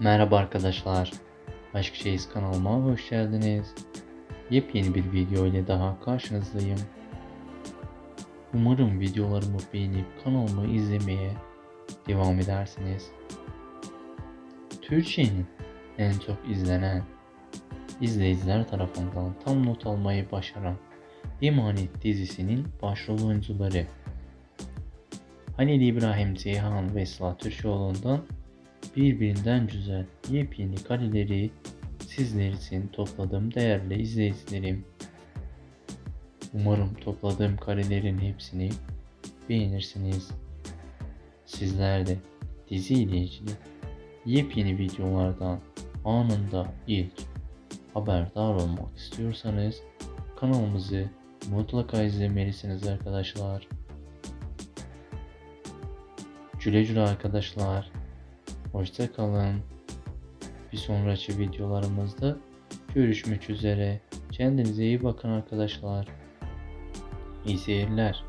Merhaba arkadaşlar. Aşk Şeyiz kanalıma hoş geldiniz. Yepyeni bir video ile daha karşınızdayım. Umarım videolarımı beğenip kanalımı izlemeye devam edersiniz. Türkiye'nin en çok izlenen izleyiciler tarafından tam not almayı başaran Emanet dizisinin başrol oyuncuları Halil İbrahim Ceyhan ve Sıla Türkoğlu'ndan birbirinden güzel yepyeni kareleri sizler için topladım değerli izleyicilerim. Umarım topladığım karelerin hepsini beğenirsiniz. Sizler de dizi ile ilgili yepyeni videolardan anında ilk haberdar olmak istiyorsanız kanalımızı mutlaka izlemelisiniz arkadaşlar. Güle güle arkadaşlar. Hoşça kalın. Bir sonraki videolarımızda görüşmek üzere. Kendinize iyi bakın arkadaşlar. İyi seyirler.